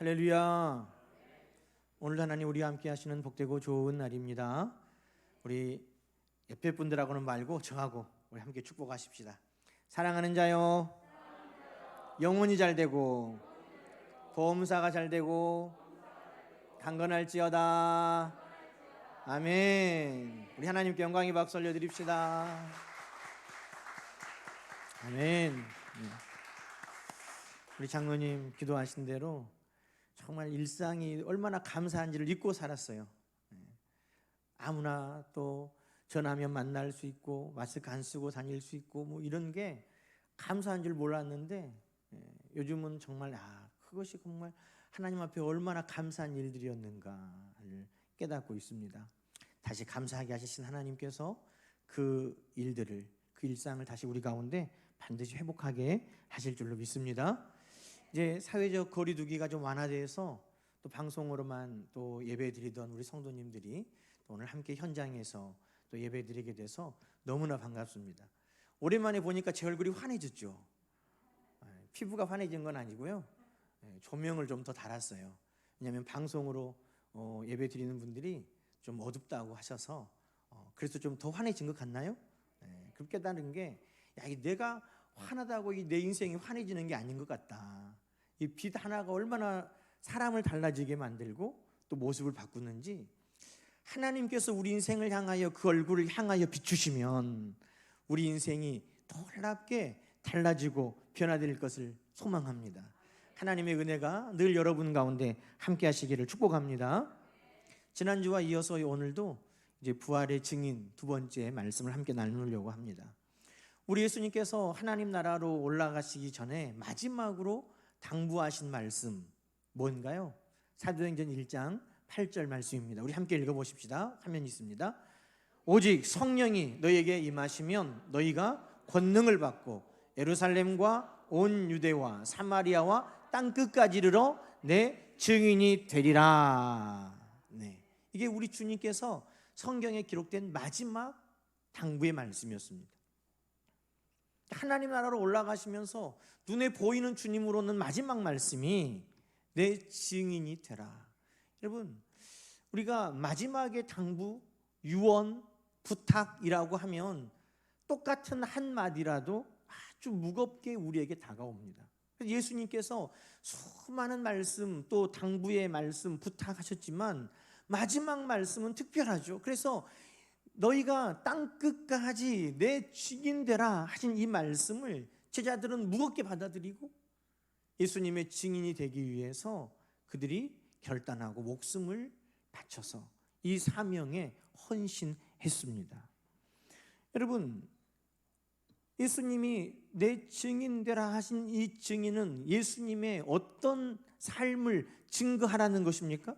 할렐루야. 오늘 하나님 우리와 함께 하시는 복되고 좋은 날입니다. 우리 옆에 분들하고는 말고 저하고 우리 함께 축복하십시다. 사랑하는 자요. 영혼이 잘 되고 보험사가 잘 되고 강건할지어다. 아멘. 우리 하나님께 영광의 박수 올려 드립시다. 아멘. 네. 우리 장로님 기도하신 대로 정말 일상이 얼마나 감사한지를 잊고 살았어요. 예. 아무나 또 전화면 만날 수 있고 마스크 안 쓰고 다닐 수 있고 뭐 이런 게 감사한 줄 몰랐는데 예, 요즘은 정말 아 그것이 정말 하나님 앞에 얼마나 감사한 일들이었는가를 깨닫고 있습니다. 다시 감사하게 하신 하나님께서 그 일들을 그 일상을 다시 우리 가운데 반드시 회복하게 하실 줄로 믿습니다. 이제 사회적 거리두기가 좀 완화돼서 또 방송으로만 또 예배드리던 우리 성도님들이 또 오늘 함께 현장에서 또 예배드리게 돼서 너무나 반갑습니다. 오랜만에 보니까 제 얼굴이 환해졌죠. 예, 피부가 환해진 건 아니고요. 예, 조명을 좀 더 달았어요. 왜냐하면 방송으로 어, 예배 드리는 분들이 좀 어둡다고 하셔서 어, 그래서 좀 더 환해진 것 같나요? 예, 그렇게 깨달은 게 야, 이 내가 이내 인생이 환해지는 게 아닌 것 같다. 이 빛 하나가 얼마나 사람을 달라지게 만들고 또 모습을 바꾸는지 하나님께서 우리 인생을 향하여 그 얼굴을 향하여 비추시면 우리 인생이 놀랍게 달라지고 변화될 것을 소망합니다. 하나님의 은혜가 늘 여러분 가운데 함께 하시기를 축복합니다. 지난주와 이어서 오늘도 이제 부활의 증인 두 번째 말씀을 함께 나누려고 합니다. 우리 예수님께서 하나님 나라로 올라가시기 전에 마지막으로 당부하신 말씀 뭔가요? 사도행전 1장 8절 말씀입니다. 우리 함께 읽어 보십시다. 화면 있습니다. 오직 성령이 너희에게 임하시면 너희가 권능을 받고 예루살렘과 온 유대와 사마리아와 땅 끝까지 이르러 내 증인이 되리라. 네. 이게 우리 주님께서 성경에 기록된 마지막 당부의 말씀이었습니다. 하나님 나라로 올라가시면서 눈에 보이는 주님으로는 마지막 말씀이 내 증인이 되라. 여러분, 우리가 마지막의 당부, 유언, 부탁이라고 하면 똑같은 한 마디라도 아주 무겁게 우리에게 다가옵니다. 예수님께서 수많은 말씀 또 당부의 말씀 부탁하셨지만 마지막 말씀은 특별하죠. 그래서 너희가 땅 끝까지 내 증인되라 하신 이 말씀을 제자들은 무겁게 받아들이고 예수님의 증인이 되기 위해서 그들이 결단하고 목숨을 바쳐서 이 사명에 헌신했습니다. 여러분, 예수님이 내 증인 되라 하신 이 증인은 예수님의 어떤 삶을 증거하라는 것입니까?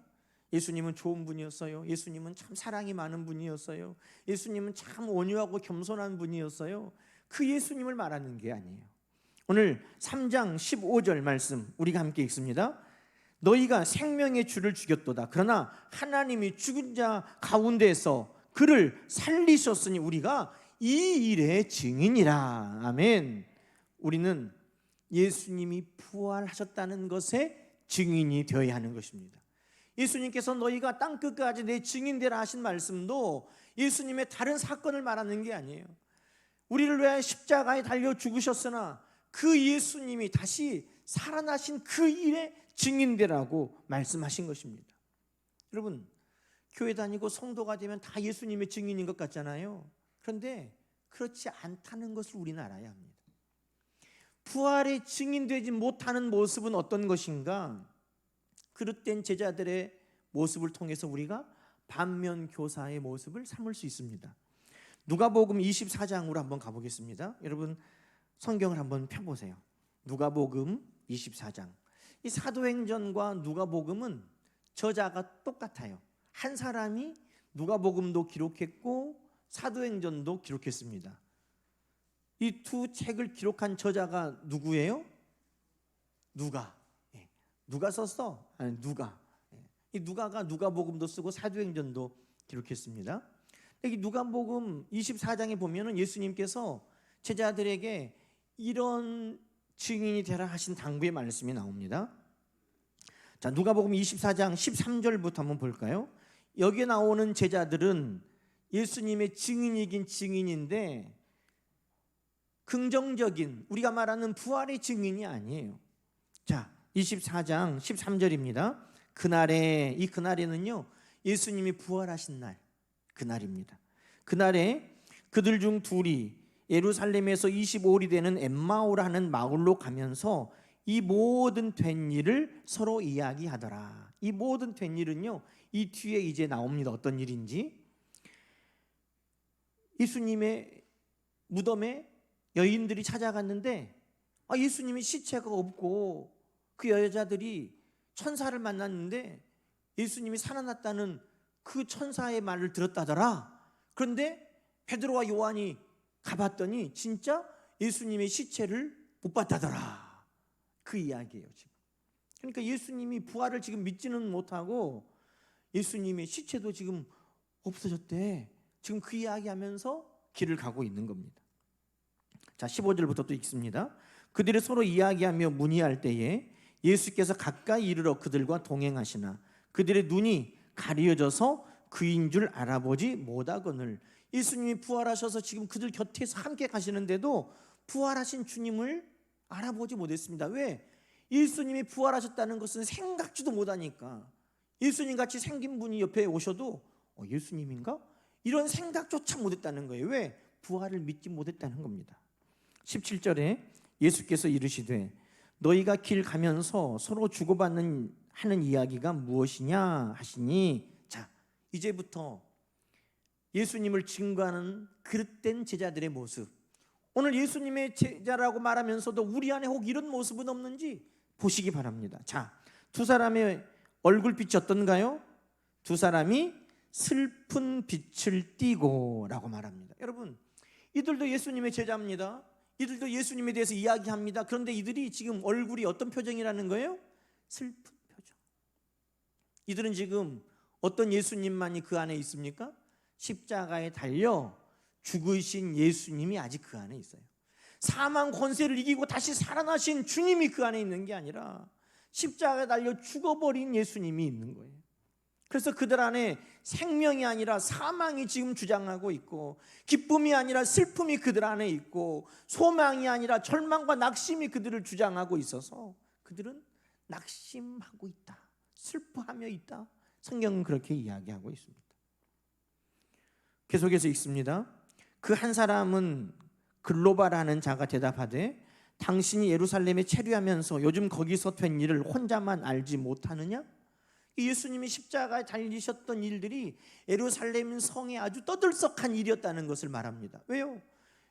예수님은 좋은 분이었어요. 예수님은 참 사랑이 많은 분이었어요. 예수님은 참 온유하고 겸손한 분이었어요. 그 예수님을 말하는 게 아니에요. 오늘 3장 15절 말씀 우리가 함께 읽습니다. 너희가 생명의 주를 죽였도다. 그러나 하나님이 죽은 자 가운데서 그를 살리셨으니 우리가 이 일의 증인이라. 아멘. 우리는 예수님이 부활하셨다는 것에 증인이 되어야 하는 것입니다. 예수님께서 너희가 땅 끝까지 내 증인되라 하신 말씀도 예수님의 다른 사건을 말하는 게 아니에요. 우리를 위하여 십자가에 달려 죽으셨으나 그 예수님이 다시 살아나신 그 일의 증인되라고 말씀하신 것입니다. 여러분, 교회 다니고 성도가 되면 다 예수님의 증인인 것 같잖아요. 그런데 그렇지 않다는 것을 우리는 알아야 합니다. 부활의 증인되지 못하는 모습은 어떤 것인가? 그릇된 제자들의 모습을 통해서 우리가 반면 교사의 모습을 삼을 수 있습니다. 누가복음 24장으로 한번 가보겠습니다. 여러분 성경을 한번 펴보세요. 누가복음 24장. 이 사도행전과 누가복음은 저자가 똑같아요. 한 사람이 누가복음도 기록했고 사도행전도 기록했습니다. 이 두 책을 기록한 저자가 누구예요? 누가. 예. 누가 썼어? 아니, 누가. 예. 이 누가가 누가복음도 쓰고 사도행전도 기록했습니다. 여기 누가복음 24장에 보면은 예수님께서 제자들에게 이런 증인이 되라 하신 당부의 말씀이 나옵니다. 자, 누가복음 24장 13절부터 한번 볼까요? 여기에 나오는 제자들은 예수님의 증인이긴 증인인데 긍정적인 우리가 말하는 부활의 증인이 아니에요. 자, 24장 13절입니다. 그날에 이 그날에는요. 예수님이 부활하신 날 그날입니다. 그날에 그들 중 둘이 예루살렘에서 25일이 되는 엠마오라는 마을로 가면서 이 모든 된 일을 서로 이야기하더라. 이 모든 된 일은요. 이 뒤에 이제 나옵니다. 어떤 일인지. 예수님의 무덤에 여인들이 찾아갔는데 아, 예수님의 시체가 없고 그 여자들이 천사를 만났는데 예수님이 살아났다는 그 천사의 말을 들었다더라. 그런데 베드로와 요한이 가봤더니 진짜 예수님의 시체를 못 봤다더라. 그 이야기예요, 지금. 그러니까 예수님이 부활을 지금 믿지는 못하고 예수님의 시체도 지금 없어졌대. 지금 그 이야기 하면서 길을 가고 있는 겁니다. 자, 15절부터 또 읽습니다. 그들이 서로 이야기하며 문의할 때에 예수께서 가까이 이르러 그들과 동행하시나 그들의 눈이 가려져서 그인 줄 알아보지 못하거늘 예수님이 부활하셔서 지금 그들 곁에서 함께 가시는데도 부활하신 주님을 알아보지 못했습니다. 왜? 예수님이 부활하셨다는 것은 생각지도 못하니까 예수님 같이 생긴 분이 옆에 오셔도 어, 예수님인가? 이런 생각조차 못했다는 거예요. 왜? 부활을 믿지 못했다는 겁니다. 17절에 예수께서 이르시되 너희가 길 가면서 서로 주고받는 하는 이야기가 무엇이냐 하시니 자 이제부터 예수님을 증거하는 그릇된 제자들의 모습. 오늘 예수님의 제자라고 말하면서도 우리 안에 혹 이런 모습은 없는지 보시기 바랍니다. 자두 사람의 얼굴빛이 어떤가요? 두 사람이 슬픈 빛을 띠고 라고 말합니다. 여러분 이들도 예수님의 제자입니다 이들도 예수님에 대해서 이야기합니다 그런데 이들이 지금 얼굴이 어떤 표정이라는 거예요? 슬픈 표정 이들은 지금 어떤 예수님만이 그 안에 있습니까? 십자가에 달려 죽으신 예수님이 아직 그 안에 있어요. 사망 권세를 이기고 다시 살아나신 주님이 그 안에 있는 게 아니라 십자가에 달려 죽어버린 예수님이 있는 거예요. 그래서 그들 안에 생명이 아니라 사망이 지금 주장하고 있고 기쁨이 아니라 슬픔이 그들 안에 있고 소망이 아니라 절망과 낙심이 그들을 주장하고 있어서 그들은 낙심하고 있다. 슬퍼하며 있다. 성경은 그렇게 이야기하고 있습니다. 계속해서 읽습니다. 그 한 사람은 글로바라는 자가 대답하되 당신이 예루살렘에 체류하면서 요즘 거기서 된 일을 혼자만 알지 못하느냐? 예수님이 십자가에 달리셨던 일들이 예루살렘 성에 아주 떠들썩한 일이었다는 것을 말합니다. 왜요?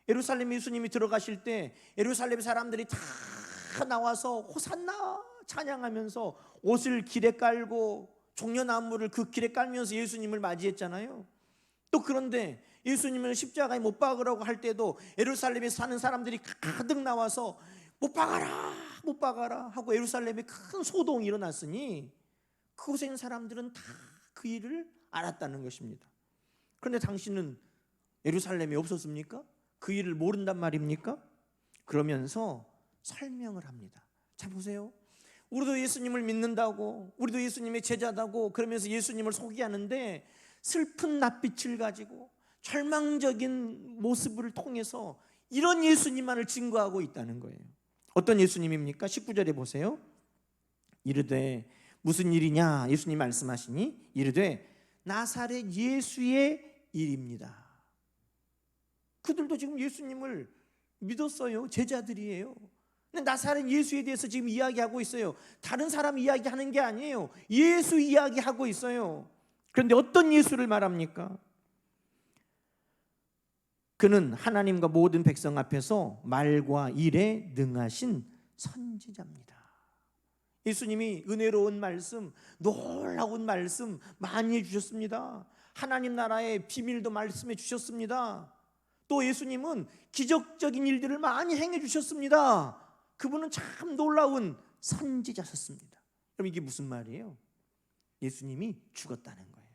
예루살렘 예수님이 들어가실 때 예루살렘 사람들이 다 나와서 호산나 찬양하면서 옷을 길에 깔고 종려나무를 그 길에 깔면서 예수님을 맞이했잖아요. 또 그런데 예수님을 십자가에 못 박으라고 할 때도 예루살렘에 사는 사람들이 가득 나와서 못 박아라, 못 박아라 하고 예루살렘에 큰 소동이 일어났으니 그곳에 있는 사람들은 다 그 일을 알았다는 것입니다. 그런데 당신은 예루살렘에 없었습니까? 그 일을 모른단 말입니까? 그러면서 설명을 합니다. 자 보세요. 우리도 예수님을 믿는다고, 우리도 예수님의 제자다고 그러면서 예수님을 소개하는데 슬픈 낯빛을 가지고 절망적인 모습을 통해서 이런 예수님만을 증거하고 있다는 거예요. 어떤 예수님입니까? 19절에 보세요. 이르되 무슨 일이냐? 예수님 말씀하시니 이르되 나사렛 예수의 일입니다. 그들도 지금 예수님을 믿었어요. 제자들이에요. 근데 나사렛 예수에 대해서 지금 이야기하고 있어요. 다른 사람 이야기하는 게 아니에요. 예수 이야기하고 있어요. 그런데 어떤 예수를 말합니까? 그는 하나님과 모든 백성 앞에서 말과 일에 능하신 선지자입니다. 예수님이 은혜로운 말씀, 놀라운 말씀 많이 해주셨습니다. 하나님 나라의 비밀도 말씀해 주셨습니다. 또 예수님은 기적적인 일들을 많이 행해 주셨습니다. 그분은 참 놀라운 선지자셨습니다. 그럼 이게 무슨 말이에요? 예수님이 죽었다는 거예요.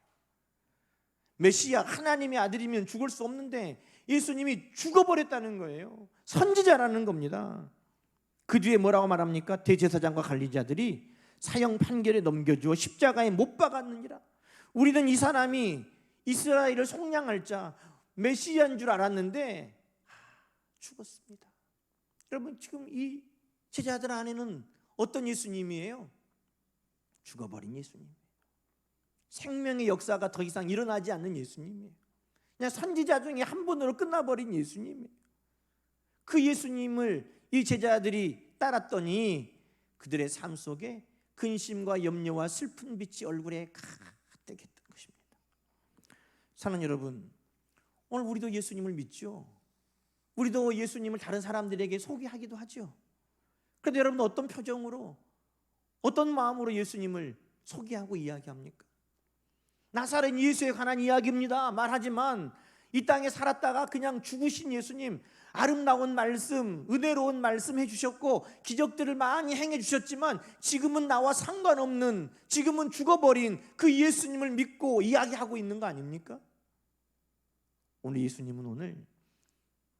메시아 하나님의 아들이면 죽을 수 없는데 예수님이 죽어버렸다는 거예요. 선지자라는 겁니다. 그 뒤에 뭐라고 말합니까? 대제사장과 관리자들이 사형 판결에 넘겨주어 십자가에 못 박았느니라. 우리는 이 사람이 이스라엘을 속량할 자 메시아인 줄 알았는데 아, 죽었습니다. 여러분 지금 이 제자들 안에는 어떤 예수님이에요? 죽어버린 예수님. 생명의 역사가 더 이상 일어나지 않는 예수님이에요. 그냥 선지자 중에 한 분으로 끝나버린 예수님이에요. 그 예수님을 이 제자들이 따랐더니 그들의 삶 속에 근심과 염려와 슬픈 빛이 얼굴에 가득 했던 것입니다. 사는 여러분, 오늘 우리도 예수님을 믿죠. 우리도 예수님을 다른 사람들에게 소개하기도 하죠. 그런데 여러분 어떤 표정으로 어떤 마음으로 예수님을 소개하고 이야기합니까? 나사렛 예수에 관한 이야기입니다. 말하지만 이 땅에 살았다가 그냥 죽으신 예수님 아름다운 말씀, 은혜로운 말씀 해주셨고 기적들을 많이 행해 주셨지만 지금은 나와 상관없는 지금은 죽어버린 그 예수님을 믿고 이야기하고 있는 거 아닙니까? 오늘 예수님은 오늘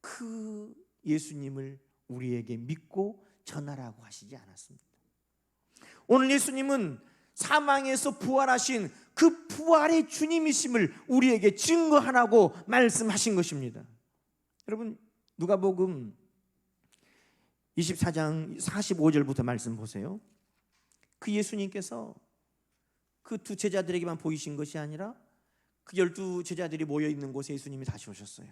그 예수님을 우리에게 믿고 전하라고 하시지 않았습니다. 오늘 예수님은 사망에서 부활하신 그 부활의 주님이심을 우리에게 증거하라고 말씀하신 것입니다. 여러분 누가복음 24장 45절부터 말씀 보세요. 그 예수님께서 그 두 제자들에게만 보이신 것이 아니라 그 열두 제자들이 모여 있는 곳에 예수님이 다시 오셨어요.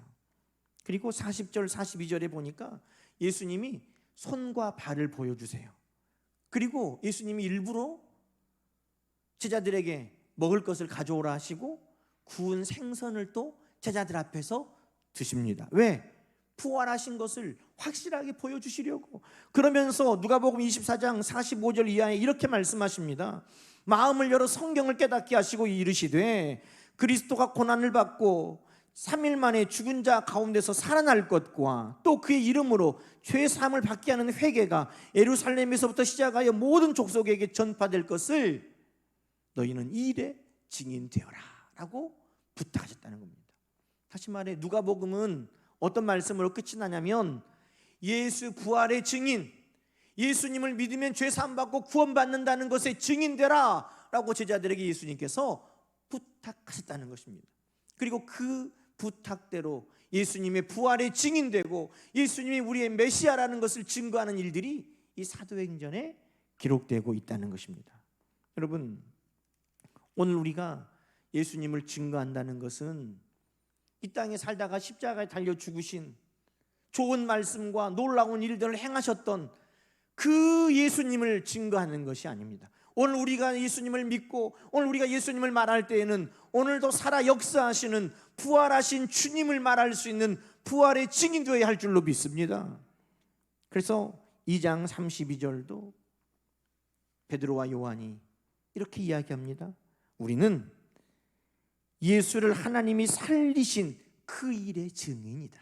그리고 40절 42절에 보니까 예수님이 손과 발을 보여주세요. 그리고 예수님이 일부러 제자들에게 먹을 것을 가져오라 하시고 구운 생선을 또 제자들 앞에서 드십니다. 왜? 부활하신 것을 확실하게 보여주시려고 그러면서 누가복음 24장 45절 이하에 이렇게 말씀하십니다. 마음을 열어 성경을 깨닫게 하시고 이르시되 그리스도가 고난을 받고 3일 만에 죽은 자 가운데서 살아날 것과 또 그의 이름으로 죄 사함을 받게 하는 회개가 예루살렘에서부터 시작하여 모든 족속에게 전파될 것을 너희는 이 일에 증인 되어라라고 부탁하셨다는 겁니다. 다시 말해 누가복음은 어떤 말씀으로 끝이 나냐면 예수 부활의 증인, 예수님을 믿으면 죄 사함 받고 구원 받는다는 것에 증인되라라고 제자들에게 예수님께서 부탁하셨다는 것입니다. 그리고 그 부탁대로 예수님의 부활에 증인되고 예수님이 우리의 메시아라는 것을 증거하는 일들이 이 사도행전에 기록되고 있다는 것입니다. 여러분, 오늘 우리가 예수님을 증거한다는 것은 이 땅에 살다가 십자가에 달려 죽으신 좋은 말씀과 놀라운 일들을 행하셨던 그 예수님을 증거하는 것이 아닙니다. 오늘 우리가 예수님을 믿고 오늘 우리가 예수님을 말할 때에는 오늘도 살아 역사하시는 부활하신 주님을 말할 수 있는 부활의 증인 되어야 할 줄로 믿습니다. 그래서 2장 32절도 베드로와 요한이 이렇게 이야기합니다. 우리는 예수를 하나님이 살리신 그 일의 증인이다.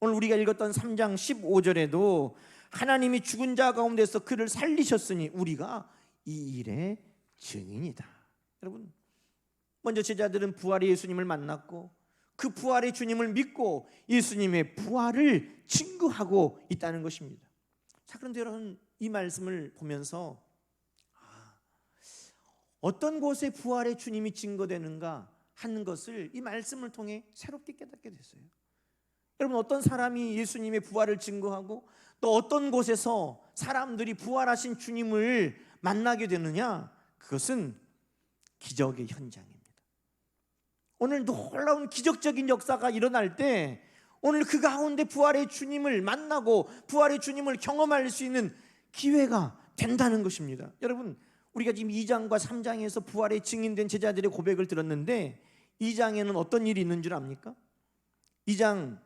오늘 우리가 읽었던 3장 15절에도 하나님이 죽은 자 가운데서 그를 살리셨으니 우리가 이 일의 증인이다. 여러분, 먼저 제자들은 부활의 예수님을 만났고 그 부활의 주님을 믿고 예수님의 부활을 증거하고 있다는 것입니다. 자, 그런데 여러분 이 말씀을 보면서 아, 어떤 곳에 부활의 주님이 증거되는가 하는 것을 이 말씀을 통해 새롭게 깨닫게 됐어요. 여러분 어떤 사람이 예수님의 부활을 증거하고 또 어떤 곳에서 사람들이 부활하신 주님을 만나게 되느냐? 그것은 기적의 현장입니다. 오늘 놀라운 기적적인 역사가 일어날 때 오늘 그 가운데 부활의 주님을 만나고 부활의 주님을 경험할 수 있는 기회가 된다는 것입니다. 여러분, 우리가 지금 2장과 3장에서 부활의 증인된 제자들의 고백을 들었는데 2장에는 어떤 일이 있는 줄 압니까? 2장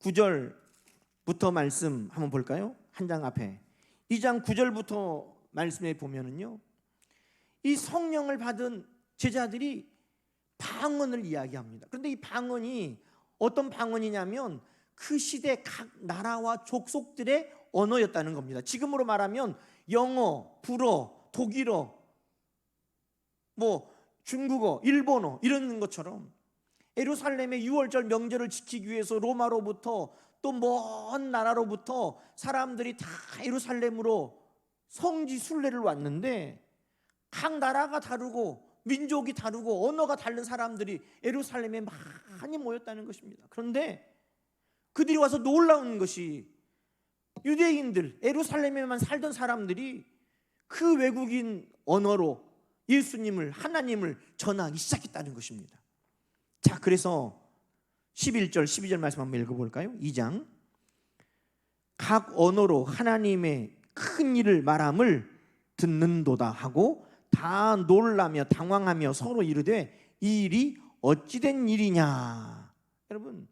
9절부터 말씀 한번 볼까요? 한 장 앞에 2장 9절부터 말씀에 보면은요. 이 성령을 받은 제자들이 방언을 이야기합니다. 그런데 이 방언이 어떤 방언이냐면 그 시대 각 나라와 족속들의 언어였다는 겁니다. 지금으로 말하면 영어, 불어, 독일어, 뭐 중국어, 일본어 이런 것처럼 예루살렘의 6월절 명절을 지키기 위해서 로마로부터 또 먼 나라로부터 사람들이 다 예루살렘으로 성지 순례를 왔는데 각 나라가 다르고 민족이 다르고 언어가 다른 사람들이 예루살렘에 많이 모였다는 것입니다. 그런데 그들이 와서 놀라운 것이 유대인들 예루살렘에만 살던 사람들이 그 외국인 언어로 예수님을 하나님을 전하기 시작했다는 것입니다. 자, 그래서 11절 12절 말씀 한번 읽어 볼까요? 2장 각 언어로 하나님의 큰 일을 말함을 듣는도다 하고 다 놀라며 당황하며 서로 이르되 이 일이 어찌된 일이냐 여러분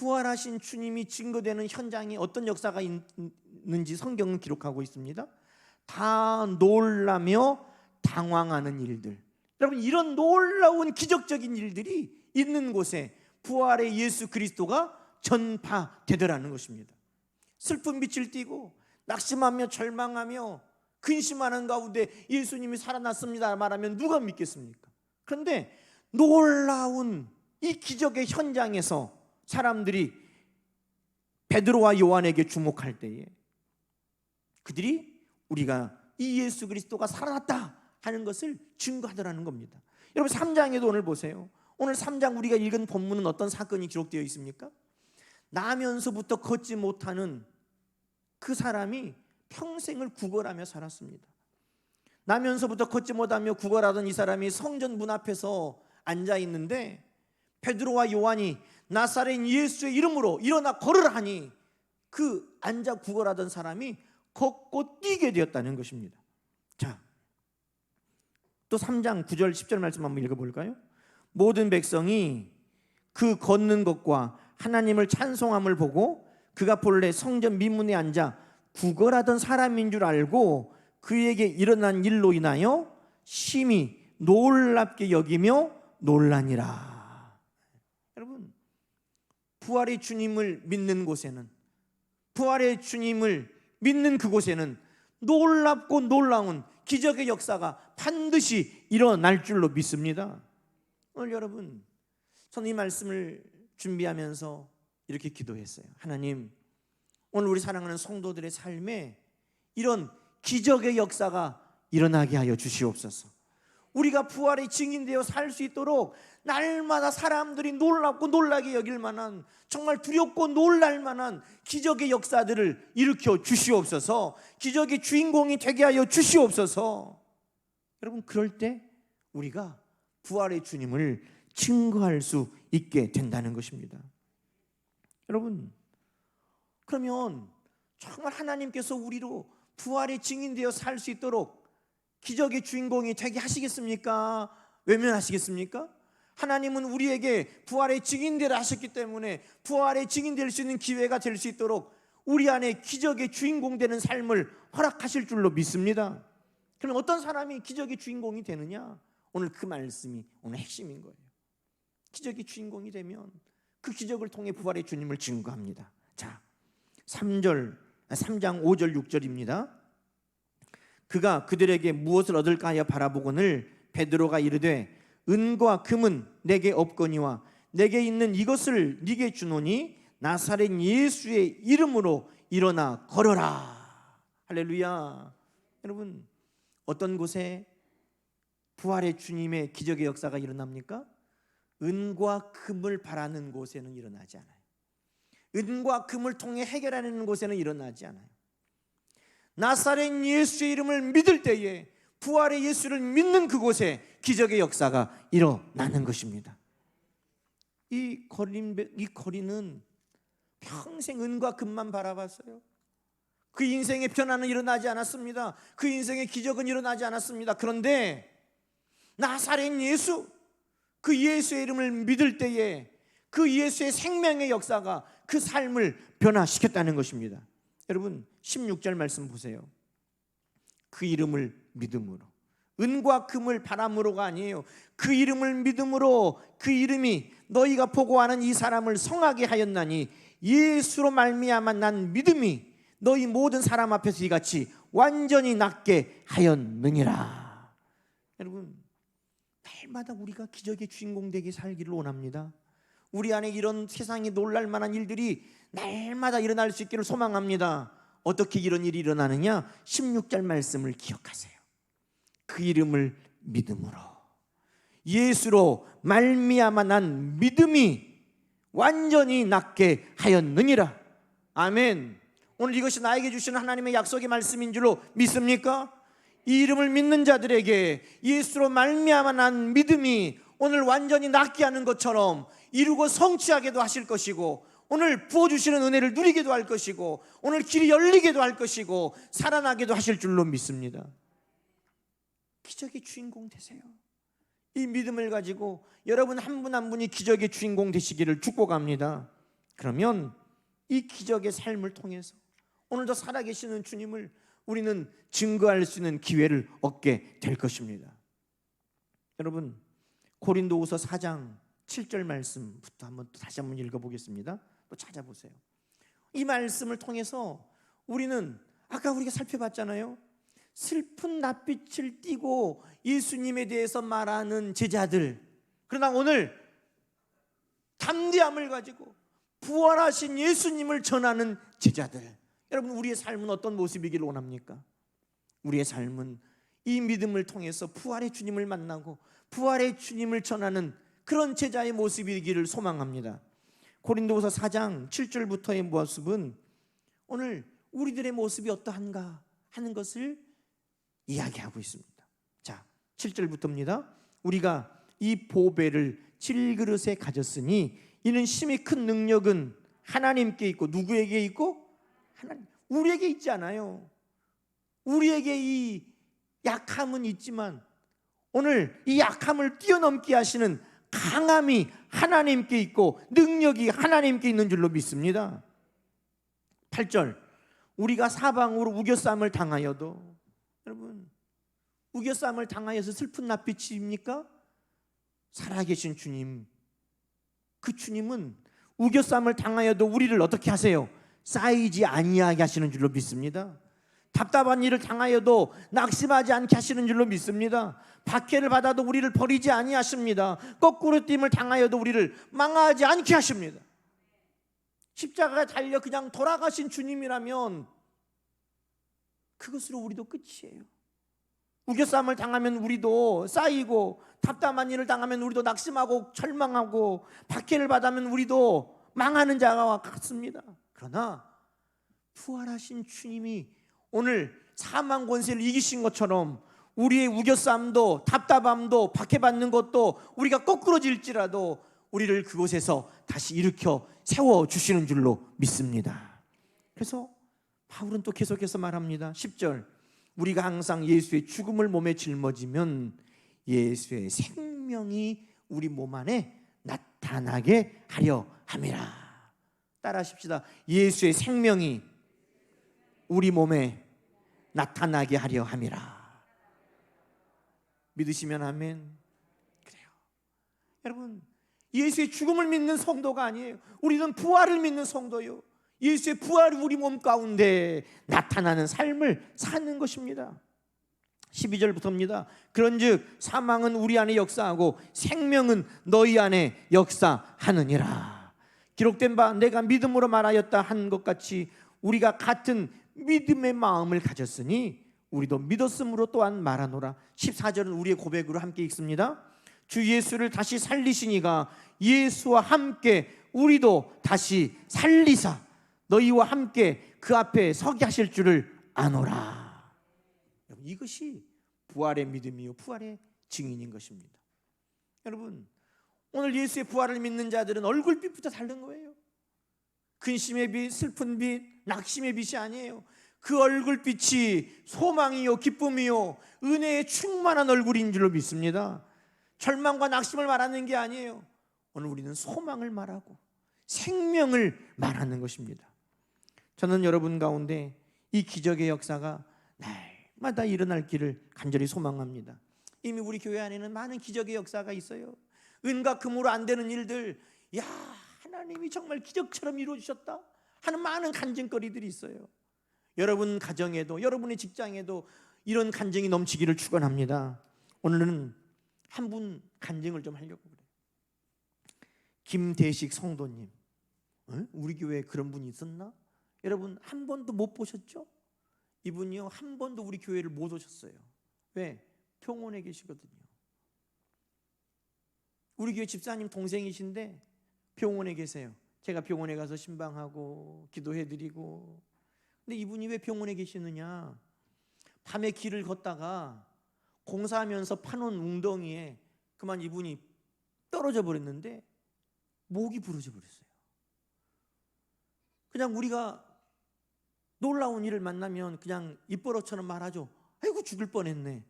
부활하신 주님이 증거되는 현장에 어떤 역사가 있는지 성경은 기록하고 있습니다. 다 놀라며 당황하는 일들. 여러분 이런 놀라운 기적적인 일들이 있는 곳에 부활의 예수 그리스도가 전파되더라는 것입니다. 슬픈 빛을 띠고 낙심하며 절망하며 근심하는 가운데 예수님이 살아났습니다 말하면 누가 믿겠습니까? 그런데 놀라운 이 기적의 현장에서 사람들이 베드로와 요한에게 주목할 때에 그들이 우리가 이 예수 그리스도가 살아났다 하는 것을 증거하더라는 겁니다. 여러분 3장에도 오늘 보세요. 오늘 3장 우리가 읽은 본문은 어떤 사건이 기록되어 있습니까? 나면서부터 걷지 못하는 그 사람이 평생을 구걸하며 살았습니다. 나면서부터 걷지 못하며 구걸하던 이 사람이 성전 문 앞에서 앉아 있는데 베드로와 요한이 나사렛 예수의 이름으로 일어나 걸으라니 그 앉아 구걸하던 사람이 걷고 뛰게 되었다는 것입니다. 자, 또 3장 9절 10절 말씀 한번 읽어볼까요? 모든 백성이 그 걷는 것과 하나님을 찬송함을 보고 그가 본래 성전 민문에 앉아 구걸하던 사람인 줄 알고 그에게 일어난 일로 인하여 심히 놀랍게 여기며 놀라니라. 부활의 주님을 믿는 곳에는 부활의 주님을 믿는 그곳에는 놀랍고 놀라운 기적의 역사가 반드시 일어날 줄로 믿습니다. 오늘 여러분, 저는 이 말씀을 준비하면서 이렇게 기도했어요. 하나님, 오늘 우리 사랑하는 성도들의 삶에 이런 기적의 역사가 일어나게 하여 주시옵소서. 우리가 부활의 증인되어 살 수 있도록 날마다 사람들이 놀랍고 놀라게 여길 만한 정말 두렵고 놀랄 만한 기적의 역사들을 일으켜 주시옵소서. 기적의 주인공이 되게 하여 주시옵소서. 여러분 그럴 때 우리가 부활의 주님을 증거할 수 있게 된다는 것입니다. 여러분 그러면 정말 하나님께서 우리로 부활의 증인 되어 살 수 있도록 기적의 주인공이 되게 하시겠습니까? 외면하시겠습니까? 하나님은 우리에게 부활의 증인되라 하셨기 때문에 부활의 증인 될 수 있는 기회가 될 수 있도록 우리 안에 기적의 주인공 되는 삶을 허락하실 줄로 믿습니다. 그럼 어떤 사람이 기적의 주인공이 되느냐? 오늘 그 말씀이 오늘 핵심인 거예요. 기적의 주인공이 되면 그 기적을 통해 부활의 주님을 증거합니다. 자, 3절 3장 5절 6절입니다. 그가 그들에게 무엇을 얻을까 하여 바라보거늘 베드로가 이르되 은과 금은 내게 없거니와 내게 있는 이것을 네게 주노니 나사렛 예수의 이름으로 일어나 걸어라. 할렐루야. 여러분 어떤 곳에 부활의 주님의 기적의 역사가 일어납니까? 은과 금을 바라는 곳에는 일어나지 않아요. 은과 금을 통해 해결하는 곳에는 일어나지 않아요. 나사렛 예수의 이름을 믿을 때에 부활의 예수를 믿는 그곳에 기적의 역사가 일어나는 것입니다. 이 거린 이 거리는 평생 은과 금만 바라봤어요. 그 인생의 변화는 일어나지 않았습니다. 그 인생의 기적은 일어나지 않았습니다. 그런데 나사렛 예수 그 예수의 이름을 믿을 때에 그 예수의 생명의 역사가 그 삶을 변화시켰다는 것입니다. 여러분 16절 말씀 보세요. 그 이름을 믿음으로 은과 금을 바람으로가 아니에요. 그 이름을 믿음으로 그 이름이 너희가 보고하는 이 사람을 성하게 하였나니 예수로 말미암아 난 믿음이 너희 모든 사람 앞에서 이같이 완전히 낫게 하였느니라. 여러분 날마다 우리가 기적의 주인공 되게 살기를 원합니다. 우리 안에 이런 세상이 놀랄 만한 일들이 날마다 일어날 수 있기를 소망합니다. 어떻게 이런 일이 일어나느냐? 16절 말씀을 기억하세요. 그 이름을 믿음으로 예수로 말미암아 난 믿음이 완전히 낫게 하였느니라. 아멘. 오늘 이것이 나에게 주시는 하나님의 약속의 말씀인 줄로 믿습니까? 이 이름을 믿는 자들에게 예수로 말미암아 난 믿음이 오늘 완전히 낫게 하는 것처럼 이루고 성취하게도 하실 것이고 오늘 부어주시는 은혜를 누리게도 할 것이고 오늘 길이 열리게도 할 것이고 살아나게도 하실 줄로 믿습니다. 기적의 주인공 되세요. 이 믿음을 가지고 여러분 한 분한 분이 기적의 주인공 되시기를 축복합니다. 그러면 이 기적의 삶을 통해서 오늘도 살아계시는 주님을 우리는 증거할 수 있는 기회를 얻게 될 것입니다. 여러분 고린도후서 4장 7절 말씀부터 한번 또 다시 한번 읽어보겠습니다. 또 찾아보세요. 이 말씀을 통해서 우리는 아까 우리가 살펴봤잖아요. 슬픈 낯빛을 띠고 예수님에 대해서 말하는 제자들. 그러나 오늘 담대함을 가지고 부활하신 예수님을 전하는 제자들. 여러분 우리의 삶은 어떤 모습이기를 원합니까? 우리의 삶은 이 믿음을 통해서 부활의 주님을 만나고 부활의 주님을 전하는 그런 제자의 모습이기를 소망합니다. 고린도후서 4장 7절부터의 모습은 오늘 우리들의 모습이 어떠한가 하는 것을 이야기하고 있습니다. 자, 7절부터입니다. 우리가 이 보배를 질그릇에 가졌으니 이는 심히 큰 능력은 하나님께 있고 누구에게 있고 하나님 우리에게 있지 않아요. 우리에게 이 약함은 있지만 오늘 이 약함을 뛰어넘게 하시는 강함이 하나님께 있고 능력이 하나님께 있는 줄로 믿습니다. 8절 우리가 사방으로 우겨쌈을 당하여도 여러분 우겨쌈을 당하여서 슬픈 낯빛입니까? 살아계신 주님 그 주님은 우겨쌈을 당하여도 우리를 어떻게 하세요? 쌓이지 아니하게 하시는 줄로 믿습니다. 답답한 일을 당하여도 낙심하지 않게 하시는 줄로 믿습니다. 박해를 받아도 우리를 버리지 아니하십니다. 거꾸로 띠을 당하여도 우리를 망하지 않게 하십니다. 십자가에 달려 그냥 돌아가신 주님이라면 그것으로 우리도 끝이에요. 우겨쌈을 당하면 우리도 쌓이고 답답한 일을 당하면 우리도 낙심하고 절망하고 박해를 받으면 우리도 망하는 자와 같습니다. 그러나 부활하신 주님이 오늘 사망 권세를 이기신 것처럼 우리의 우겨쌈도 답답함도 박해받는 것도 우리가 거꾸로질지라도 우리를 그곳에서 다시 일으켜 세워 주시는 줄로 믿습니다. 그래서 바울은 또 계속해서 말합니다. 10절 우리가 항상 예수의 죽음을 몸에 짊어지면 예수의 생명이 우리 몸 안에 나타나게 하려 함이라. 따라하십시다. 예수의 생명이 우리 몸에 나타나게 하려 함이라. 믿으시면 아멘. 그래요. 여러분, 예수의 죽음을 믿는 성도가 아니에요. 우리는 부활을 믿는 성도요. 예수의 부활이 우리 몸 가운데 나타나는 삶을 사는 것입니다. 12절부터입니다. 그런즉 사망은 우리 안에 역사하고 생명은 너희 안에 역사하느니라. 기록된 바 내가 믿음으로 말하였다 한 것 같이 우리가 같은 믿음의 마음을 가졌으니 우리도 믿었으므로 또한 말하노라. 14절은 우리의 고백으로 함께 읽습니다. 주 예수를 다시 살리시니가 예수와 함께 우리도 다시 살리사 너희와 함께 그 앞에 서게 하실 줄을 아노라. 이것이 부활의 믿음이요 부활의 증인인 것입니다. 여러분 오늘 예수의 부활을 믿는 자들은 얼굴빛부터 다른 거예요. 근심의 빛, 슬픈 빛, 낙심의 빛이 아니에요. 그 얼굴빛이 소망이요 기쁨이요 은혜에 충만한 얼굴인 줄로 믿습니다. 절망과 낙심을 말하는 게 아니에요. 오늘 우리는 소망을 말하고 생명을 말하는 것입니다. 저는 여러분 가운데 이 기적의 역사가 날마다 일어날 길을 간절히 소망합니다. 이미 우리 교회 안에는 많은 기적의 역사가 있어요. 은과 금으로 안 되는 일들, 야 하나님이 정말 기적처럼 이루어 주셨다 하는 많은 간증거리들이 있어요. 여러분 가정에도 여러분의 직장에도 이런 간증이 넘치기를 축원합니다. 오늘은 한 분 간증을 좀 하려고 그래요. 김대식 성도님, 어? 우리 교회에 그런 분이 있었나? 여러분 한 번도 못 보셨죠? 이분이요 한 번도 우리 교회를 못 오셨어요. 왜? 평원에 계시거든요. 우리 교회 집사님 동생이신데 병원에 계세요. 제가 병원에 가서 신방하고 기도해드리고. 근데 이분이 왜 병원에 계시느냐? 밤에 길을 걷다가 공사하면서 파놓은 웅덩이에 그만 이분이 떨어져 버렸는데 목이 부러져 버렸어요. 그냥 우리가 놀라운 일을 만나면 그냥 입버릇처럼 말하죠. 아이고 죽을 뻔했네.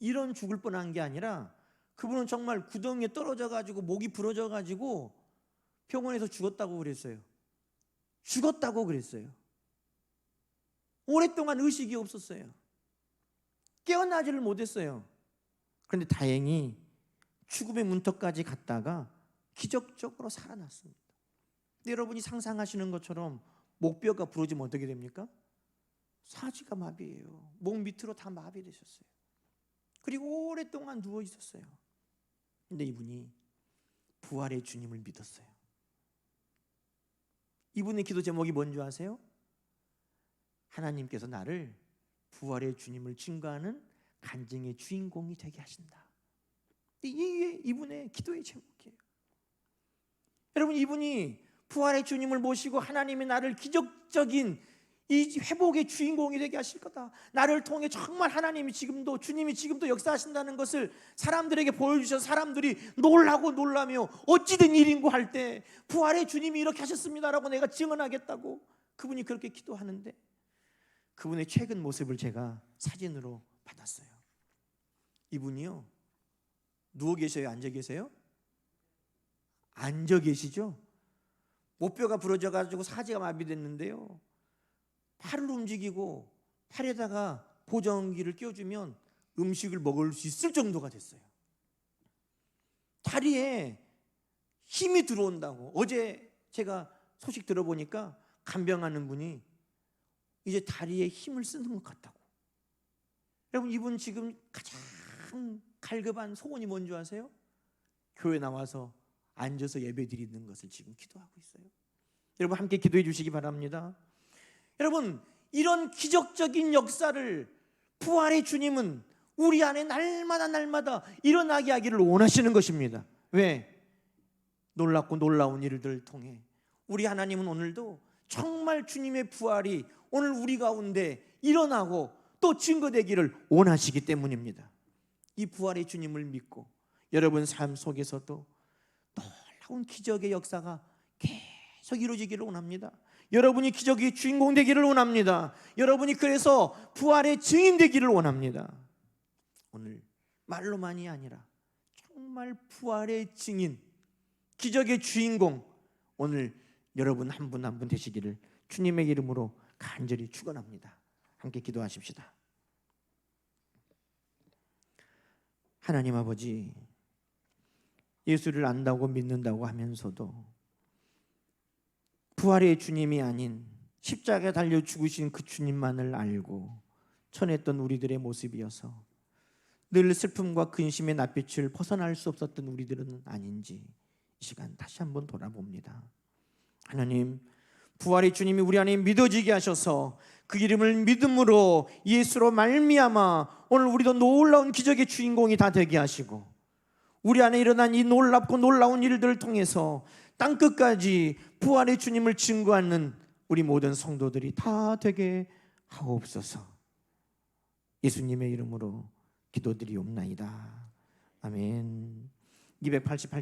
이런 죽을 뻔한 게 아니라 그분은 정말 구덩이에 떨어져 가지고 목이 부러져 가지고 병원에서 죽었다고 그랬어요. 죽었다고 그랬어요. 오랫동안 의식이 없었어요. 깨어나지를 못했어요. 그런데 다행히 죽음의 문턱까지 갔다가 기적적으로 살아났습니다. 여러분이 상상하시는 것처럼 목뼈가 부러지면 어떻게 됩니까? 사지가 마비예요. 목 밑으로 다 마비되셨어요. 그리고 오랫동안 누워 있었어요. 근데 이분이 부활의 주님을 믿었어요. 이분의 기도 제목이 뭔지 아세요? 하나님께서 나를 부활의 주님을 증거하는 간증의 주인공이 되게 하신다. 이게 이분의 기도의 제목이에요. 여러분 이분이 부활의 주님을 모시고 하나님이 나를 기적적인 이 회복의 주인공이 되게 하실 거다. 나를 통해 정말 하나님이 지금도 주님이 지금도 역사하신다는 것을 사람들에게 보여주셔서 사람들이 놀라고 놀라며 어찌된 일인고 할 때 부활의 주님이 이렇게 하셨습니다라고 내가 증언하겠다고 그분이 그렇게 기도하는데 그분의 최근 모습을 제가 사진으로 받았어요. 이분이요 누워 계셔요, 앉아 계세요? 앉아 계시죠? 목뼈가 부러져 가지고 사지가 마비됐는데요. 팔을 움직이고 팔에다가 보정기를 껴주면 음식을 먹을 수 있을 정도가 됐어요. 다리에 힘이 들어온다고. 어제 제가 소식 들어보니까 간병하는 분이 이제 다리에 힘을 쓰는 것 같다고. 여러분 이분 지금 가장 갈급한 소원이 뭔지 아세요? 교회 나와서 앉아서 예배 드리는 것을 지금 기도하고 있어요. 여러분 함께 기도해 주시기 바랍니다. 여러분 이런 기적적인 역사를 부활의 주님은 우리 안에 날마다 날마다 일어나게 하기를 원하시는 것입니다. 왜? 놀랍고 놀라운 일들을 통해 우리 하나님은 오늘도 정말 주님의 부활이 오늘 우리 가운데 일어나고 또 증거되기를 원하시기 때문입니다. 이 부활의 주님을 믿고 여러분 삶 속에서도 놀라운 기적의 역사가 계속 이루어지기를 원합니다. 여러분이 기적의 주인공 되기를 원합니다. 여러분이 그래서 부활의 증인 되기를 원합니다. 오늘 말로만이 아니라 정말 부활의 증인, 기적의 주인공 오늘 여러분 한 분 한 분 되시기를 주님의 이름으로 간절히 축원합니다. 함께 기도하십시다. 하나님 아버지 예수를 안다고 믿는다고 하면서도 부활의 주님이 아닌 십자가에 달려 죽으신 그 주님만을 알고 천했던 우리들의 모습이어서 늘 슬픔과 근심의 낯빛을 벗어날 수 없었던 우리들은 아닌지 이 시간 다시 한번 돌아봅니다. 하나님 부활의 주님이 우리 안에 믿어지게 하셔서 그 이름을 믿음으로 예수로 말미암아 오늘 우리도 놀라운 기적의 주인공이 다 되게 하시고 우리 안에 일어난 이 놀랍고 놀라운 일들을 통해서 땅 끝까지 부활의 주님을 증거하는 우리 모든 성도들이 다 되게 하옵소서. 예수님의 이름으로 기도드리옵나이다. 아멘. 288